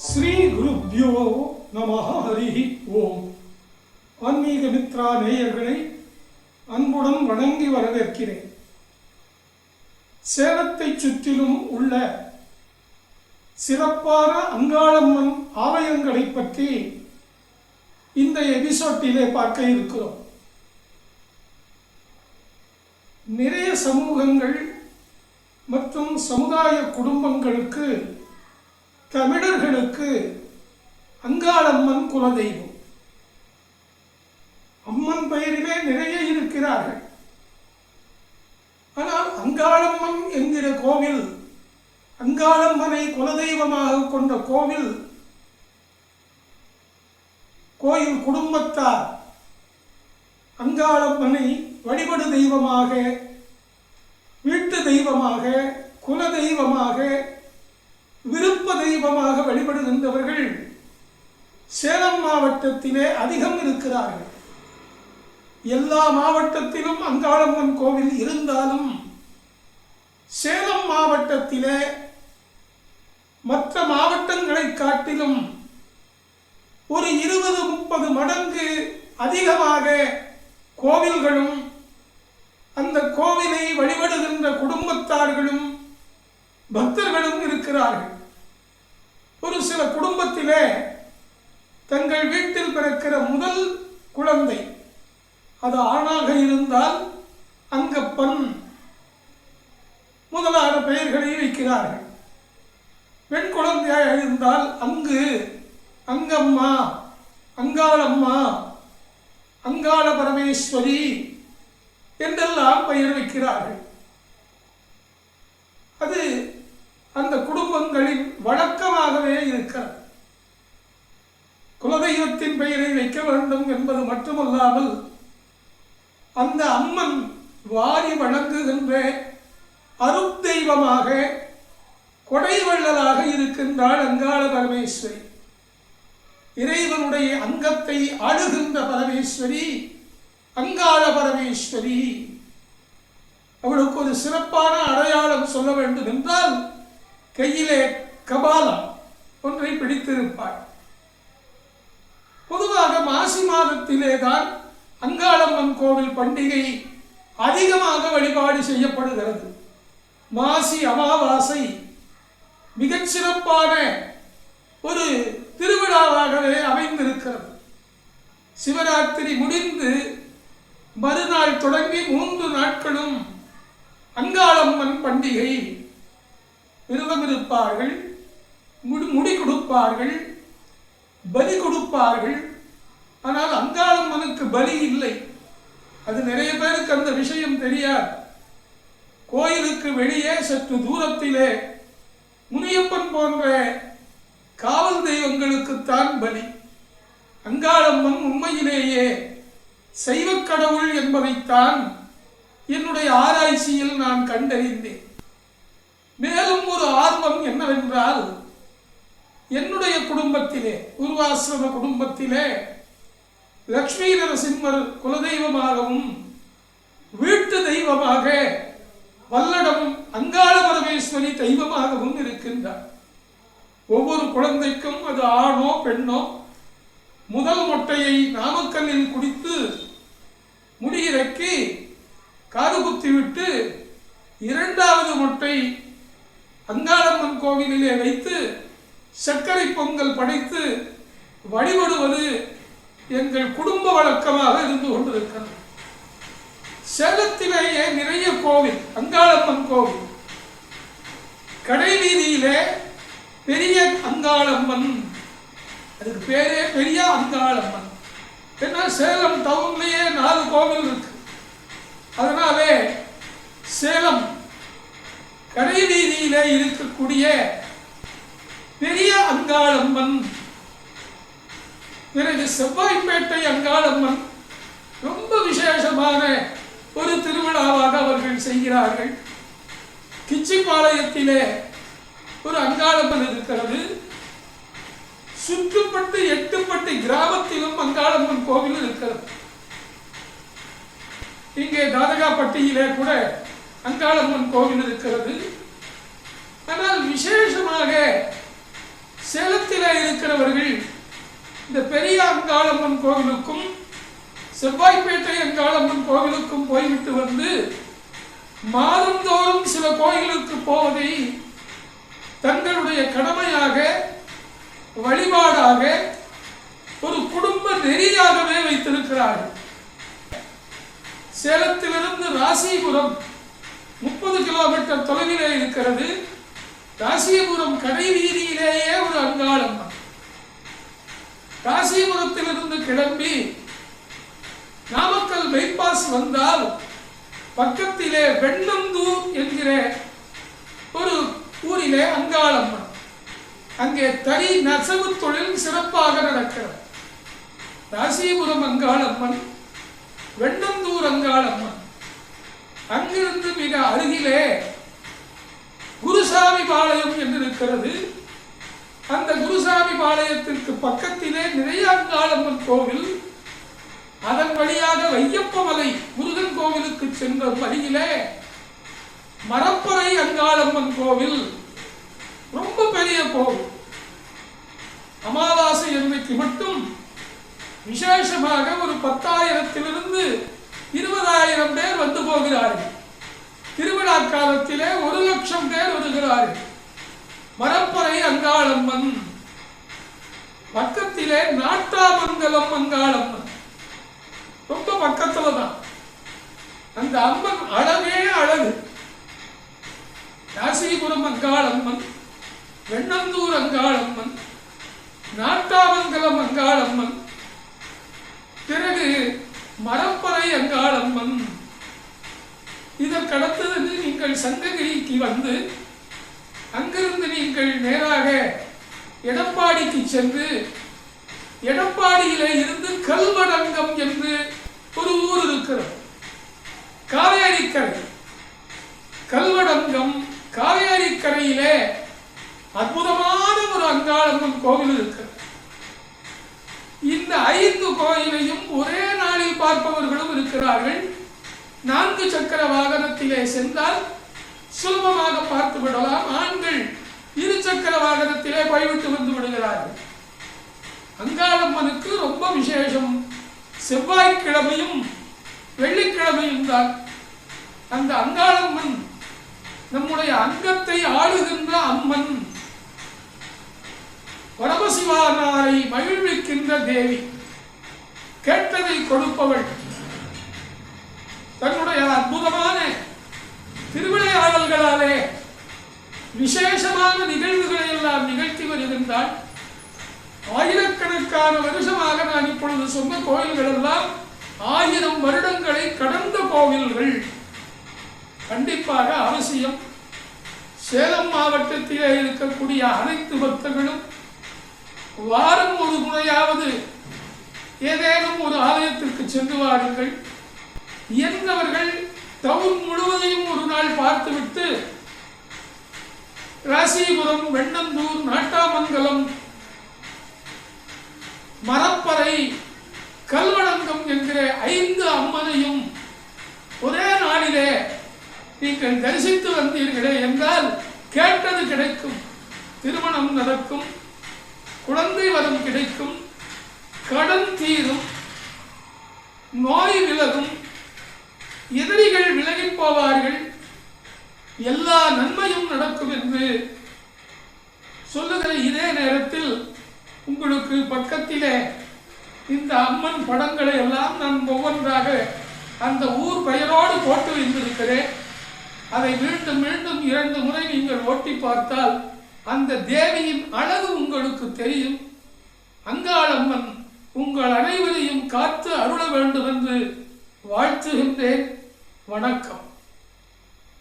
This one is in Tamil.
ஸ்ரீ குருப்யோ நமஹ ஹரிஹி ஓம். ஆன்மீக மித்ரா நேயர்களை அன்புடன் வணங்கி வரவேற்கிறேன். சேலத்தை சுற்றிலும் உள்ள சிறப்பான அங்காளம்மன் ஆலயங்களை பற்றி இந்த எபிசோட்டிலே பார்க்க இருக்கிறோம். நிறைய சமூகங்கள் மற்றும் சமுதாய குடும்பங்களுக்கு தமிழர்களுக்கு அங்காளம்மன் குலதெய்வம். அம்மன் பெயரிலே நிறைய இருக்கிறார்கள். ஆனால் அங்காளம்மன் என்கிற கோவில் அங்காளம்மனை குலதெய்வமாக கொண்ட கோவில் கோயில் குடும்பத்தார் அங்காளம்மனை வழிபடு தெய்வமாக வீட்டு தெய்வமாக குல தெய்வமாக விருப்ப தெய்வமாக வழிபடுகின்றவர்கள் சேலம் மாவட்டத்திலே அதிகம் இருக்கிறார்கள். எல்லா மாவட்டத்திலும் அங்காளம்மன் கோவில் இருந்தாலும் சேலம் மாவட்டத்திலே மற்ற மாவட்டங்களை காட்டிலும் ஒரு இருபது முப்பது மடங்கு அதிகமாக கோவில்களும் அந்த கோவிலை வழிபடுகின்ற குடும்பத்தார்களும் பக்தர்களும் இருக்கிறார்கள். ஒரு சில குடும்பத்திலே தங்கள் வீட்டில் பிறக்கிற முதல் குழந்தை அது ஆணாக இருந்தால் அங்கப்பன் முதலான பெயர்களை வைக்கிறார்கள். பெண் குழந்தையாக இருந்தால் அங்கு அங்கம்மா அங்காளம்மா அங்காள பரமேஸ்வரி என்றெல்லாம் பெயர் வைக்கிறார்கள். அது அந்த குடும்பங்களின் வழக்கமாகவே இருக்கிறது. குலதெய்வத்தின் பெயரை வைக்க வேண்டும் என்பது மட்டுமல்லாமல் அந்த அம்மன் வாரி வணங்குகின்ற அருத்தெய்வமாக கொடைவள்ளலாக இருக்கின்றாள் அங்காள பரமேஸ்வரி. இறைவனுடைய அங்கத்தை ஆளுகின்ற பரமேஸ்வரி அங்காள பரமேஸ்வரி. அவளுக்கு ஒரு சிறப்பான அடையாளம் சொல்ல வேண்டும் என்றால் கையிலே கபாலம் ஒன்றை பிடித்திருப்பாள். பொதுவாக மாசி மாதத்திலே தான் அங்காளம்மன் கோவில் பண்டிகை அதிகமாக வழிபாடு செய்யப்படுகிறது. மாசி அமாவாசை மிகச் சிறப்பான ஒரு திருவிழாவாகவே அமைந்திருக்கிறது. சிவராத்திரி முடிந்து மறுநாள் தொடங்கி மூன்று நாட்களும் அங்காளம்மன் பண்டிகை விரதம் இருப்பார்கள் முடி முடி கொடுப்பார்கள் பலி கொடுப்பார்கள். ஆனால் அங்காளம்மனுக்கு பலி இல்லை. அது நிறைய பேருக்கு அந்த விஷயம் தெரியாது. கோயிலுக்கு வெளியே சற்று தூரத்திலே முனியப்பன் போன்ற காவல் தெய்வங்களுக்குத்தான் பலி. அங்காளம்மன் உண்மையிலேயே சைவக் கடவுள் என்பதைத்தான் என்னுடைய ஆராய்ச்சியில் நான் கண்டறிந்தேன். மேலும் ஒரு ஆர்வம் என்னவென்றால் என்னுடைய குடும்பத்திலே உருவாசிரம குடும்பத்திலே லக்ஷ்மி நரசிம்மர் குலதெய்வமாகவும் வீட்டு தெய்வமாக வல்லடம் அங்காள பரமேஸ்வரி தெய்வமாகவும் இருக்கின்றார். ஒவ்வொரு குழந்தைக்கும் அது ஆணோ பெண்ணோ முதல் மொட்டையை நாமக்கல்லில் குடித்து முடியிறக்கி காது குத்திவிட்டு இரண்டாவது மொட்டை அங்காளம்மன் கோவிலிலே வைத்து சர்க்கரை பொங்கல் படைத்து வழிபடுவது எங்கள் குடும்ப வழக்கமாக இருந்து கொண்டிருக்கிறது. சேலத்திலேயே நிறைய கோவில் அங்காளம்மன் கோவில். கடை வீதியிலே பெரிய அங்காளம்மன் அதுக்கு பேரே பெரிய அங்காளம்மன். ஏன்னா சேலம் டவுன்லேயே நாலு கோவில் இருக்கு அதனாலே சேலம் கடை வீதியிலே இருக்கக்கூடிய பெரிய அங்காளம்மன். பிறகு செவ்வாய்ப்பேட்டை அங்காளம்மன். ரொம்ப விசேஷமான ஒரு திருவிழாவாக அவர்கள் செய்கிறார்கள். கிச்சிப்பாளையத்திலே ஒரு அங்காளம்மன் இருக்கிறது. சுற்றுப்பட்டு எட்டுப்பட்டு கிராமத்திலும் அங்காளம்மன் கோவில் இருக்கிறது. இங்கே தாதகாப்பட்டியிலே கூட அங்காளம்மன் கோவில் இருக்கிறது. ஆனால் விசேஷமாக சேலத்தில் இருக்கிறவர்கள் இந்த பெரிய அங்காளம்மன் கோவிலுக்கும் செவ்வாய்ப்பேட்டை அங்காளம்மன் கோவிலுக்கும் போய்விட்டு வந்து மாதந்தோறும் சில கோயிலுக்கு போவதை தங்களுடைய கடமையாக வழிபாடாக ஒரு குடும்ப நெறியாகவே வைத்திருக்கிறார்கள். சேலத்திலிருந்து ராசிபுரம் முப்பது கிலோமீட்டர் தொலைவிலே இருக்கிறது. காசியபுரம் கடை வீதியிலேயே ஒரு அங்காளம்மன் காசிபுரத்திலிருந்து கிளம்பி நாமக்கல் பைபாஸ் வந்தால் பக்கத்திலே வெண்ணந்தூர் என்கிற ஒரு ஊரிலே அங்காளம்மன் அங்கே தறி நெசவு தொழில் சிறப்பாக நடக்கிறது. ராசிபுரம் அங்காளம்மன் வெண்ணந்தூர் அங்காளம்மன் அங்கிருந்து மிக அருகிலே குருசாமி பாளையம் என்று இருக்கிறது. அந்த குருசாமி பாளையத்திற்கு பக்கத்திலே நிறைய அங்காளம்மன் கோவில். அதன் வழியாக வையப்பமலை முருகன் கோவிலுக்கு சென்ற வழியிலே மரப்பறை அங்காளம்மன் கோவில். ரொம்ப பெரிய கோவில். அமாவாசை அன்னைக்கு மட்டும் விசேஷமாக ஒரு பத்தாயிரத்திலிருந்து இருபதாயிரம் பேர் வந்து போகிறார்கள். திருவிழா காலத்திலே ஒரு லட்சம் பேர் வருகிறார்கள். மரப்பறை அங்காளம்மன். பக்கத்திலே நாட்டாமங்கலம் அங்காளம்மன். ரொம்ப பக்கத்துல தான் அந்த அம்மன் அழகே அழகு. ராசிபுரம் அங்காளம்மன் வெண்ணந்தூர் அங்காளம்மன் நாட்டாமங்கலம் அங்காளம்மன் பிறகு மரப்பறை அங்காளம்மன். இதற்கடுத்தது நீங்கள் சங்ககிரிக்கு வந்து அங்கிருந்து நீங்கள் நேராக எடப்பாடிக்கு சென்று எடப்பாடியிலே இருந்து கல்வடங்கம் என்று ஒரு ஊர் இருக்கிறது. காவேரிக்கரை. கல்வடங்கம் காவேரிக்கரையிலே அற்புதமான ஒரு அங்காளம்மன் கோவில் இருக்கிறது. இந்த ஐந்து கோயிலையும் ஒரே நாளில் பார்ப்பவர்களும் இருக்கிறார்கள். நான்கு சக்கர வாகனத்திலே சென்றால் சுலபமாக பார்த்து விடலாம். ஆண்கள் இரு சக்கர வாகனத்திலே போய்விட்டு வந்து விடுகிறார்கள். அங்காளம்மனுக்கு ரொம்ப விசேஷம். செவ்வாய்க்கிழமையும் வெள்ளிக்கிழமையும் தான். அந்த அங்காளம்மன் நம்முடைய அங்கத்தை ஆளுகின்ற அம்மன். பரமசிவானாரை மகிழ்விக்கின்ற தேவி. கேட்டதை கொடுப்பவள். தன்னுடைய அற்புதமான திருவிளையாடல்களாலே விசேஷமான நிகழ்வுகளை எல்லாம் நிகழ்த்தி வருகின்றாள். ஆயிரக்கணக்கான வருஷமாக நான் இப்பொழுது சொன்ன கோயில்கள் எல்லாம் ஆயிரம் வருடங்களை கடந்த கோவில்கள். கண்டிப்பாக அவசியம். சேலம் மாவட்டத்திலே இருக்கக்கூடிய அனைத்து பக்தர்களும் வாரம் ஒரு முறையாவது ஏதேனும் ஒரு ஆலயத்திற்கு சென்று வாருங்கள். இயன்றவர்கள் டவுன் முழுவதையும் ஒரு நாள் பார்த்துவிட்டு ராசிபுரம் வெண்ணந்தூர் நாட்டாமங்கலம் மரப்பறை கல்வடங்கம் என்கிற ஐந்து அம்மனையும் ஒரே நாளிலே நீங்கள் தரிசித்து வந்தீர்களே என்றால் கேட்டது கிடைக்கும். திருமணம் நடக்கும் குழந்தை வரம் கிடைக்கும் கடன் தீரும் நோய் போவார்கள் எல்லா நன்மையும் நடக்கும் என்று சொல்லுகிற இதே நேரத்தில் உங்களுக்கு பக்கத்திலே இந்த அம்மன் படங்களை எல்லாம் நான் ஒவ்வொன்றாக அந்த ஊர் பெயரோடு போட்டு வைத்திருக்கிறேன். அதை மீண்டும் மீண்டும் இரண்டு முறை நீங்கள் ஓட்டி பார்த்தால் அந்த தேவியின் அழகு உங்களுக்கு தெரியும். அங்காளம்மன் உங்கள் அனைவரையும் காத்து அருள வேண்டும் என்று வாழ்த்துகின்றேன். வணக்கம்.